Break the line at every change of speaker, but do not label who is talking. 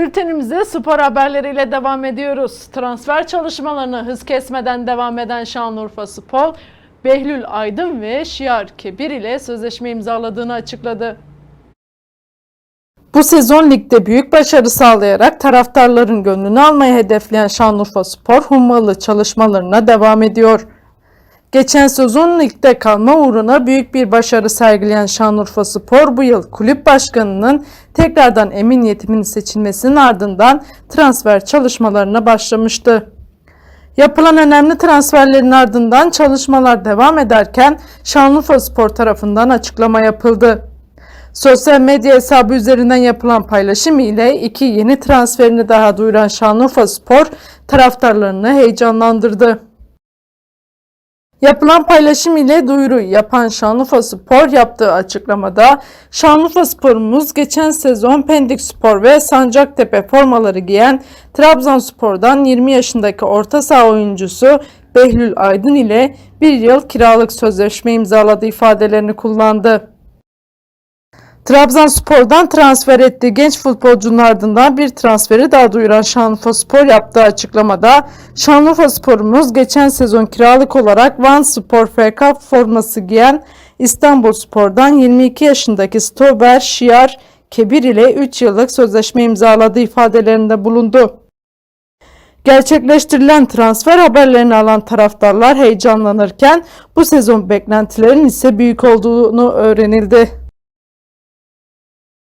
Bültenimize spor haberleriyle devam ediyoruz. Transfer çalışmalarına hız kesmeden devam eden Şanlıurfa Spor, Behlül Aydın ve Şiar Kebir ile sözleşme imzaladığını açıkladı. Bu sezon ligde büyük başarı sağlayarak taraftarların gönlünü almayı hedefleyen Şanlıurfa Spor hummalı çalışmalarına devam ediyor. Geçen sezon ligde kalma uğruna büyük bir başarı sergileyen Şanlıurfa Spor bu yıl kulüp başkanının tekrardan emin yetimin seçilmesinin ardından transfer çalışmalarına başlamıştı. Yapılan önemli transferlerin ardından çalışmalar devam ederken Şanlıurfa Spor tarafından açıklama yapıldı. Sosyal medya hesabı üzerinden yapılan paylaşım ile iki yeni transferini daha duyuran Şanlıurfa Spor taraftarlarını heyecanlandırdı. Yapılan paylaşım ile duyuru yapan Şanlıurfa Spor yaptığı açıklamada Şanlıurfa Spor'umuz geçen sezon Pendik Spor ve Sancaktepe formaları giyen Trabzonspor'dan 20 yaşındaki orta saha oyuncusu Behlül Aydın ile bir yıl kiralık sözleşme imzaladı ifadelerini kullandı. Trabzonspor'dan transfer ettiği genç futbolcunun ardından bir transferi daha duyuran Şanlıurfa Spor yaptığı açıklamada Şanlıurfa Spor'umuz geçen sezon kiralık olarak Van Spor FK forması giyen İstanbul Spor'dan 22 yaşındaki stoper Şiar Kebir ile 3 yıllık sözleşme imzaladığı ifadelerinde bulundu. Gerçekleştirilen transfer haberlerini alan taraftarlar heyecanlanırken bu sezon beklentilerin ise büyük olduğunu öğrenildi.